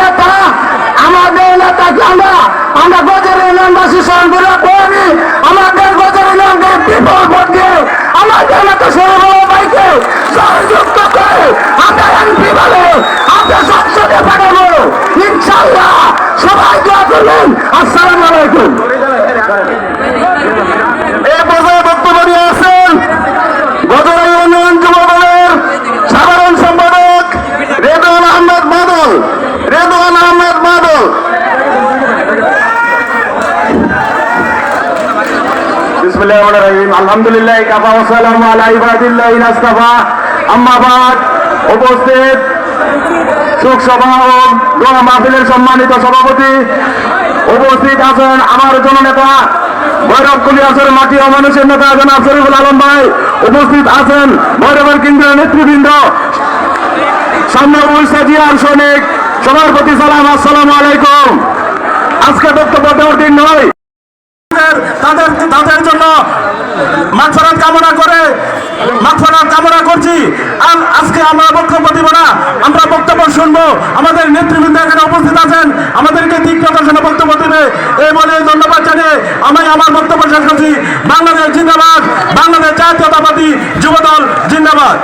নেতা আমাদের নেতাকে আমরা আমরা গজের ইউনিয়নবাসী সঙ্গে করি। আমাদের গজের ইউনিয়নকে বিপুল ভোট দিয়ে আমাদের নেতা সৌরভ ভাইকে সংযুক্ত করে আমরা এমপি আমরা সংসদে পাঠাবো। ইনশাল্লাহ সবাই দোয়া আসসালামু বিসমিল্লাহির রহমানির রহিম। আলহামদুলিল্লাহ, কাফা ওয়া সালামু আলা ইবাদিল্লাহি নাস্তাফা। আম্মা বাদ, উপস্থিত। শোক সভা ও মাহফিলের সম্মানিত সভাপতি উপস্থিত আছেন আমার জননেতা, ভৈরব কুলিয়াসের মাটি ও মানুষের নেতা জনাব শরীফুল আলম ভাই। উপস্থিত আছেন ভৈরবের কেন্দ্রীয় নেতৃবৃন্দ সামনে উড়িষ্যা জিয়ার সৈনিক। সবার প্রতি সালাম, আসসালামু আলাইকুম। আজকে বক্তব্য দেওয়ার দিন নয় তাদের তাদের জন্য মাগফরাত কামনা করে, মাগফরাত কামনা করছি। আর আজকে আমরা বক্তব্য দিব না, আমরা বক্তব্য শুনব। আমাদের নেতৃবৃন্দ এখানে উপস্থিত আছেন, আমাদেরকে তীক্ষ্ণতার জন্য বক্তব্য দেবে। এই বলে ধন্যবাদ জানিয়ে আমি আমার বক্তব্য শেষ করছি। বাংলাদেশ জিন্দাবাদ, বাংলাদেশ জাতীয়তাবাদী যুবদল জিন্দাবাদ।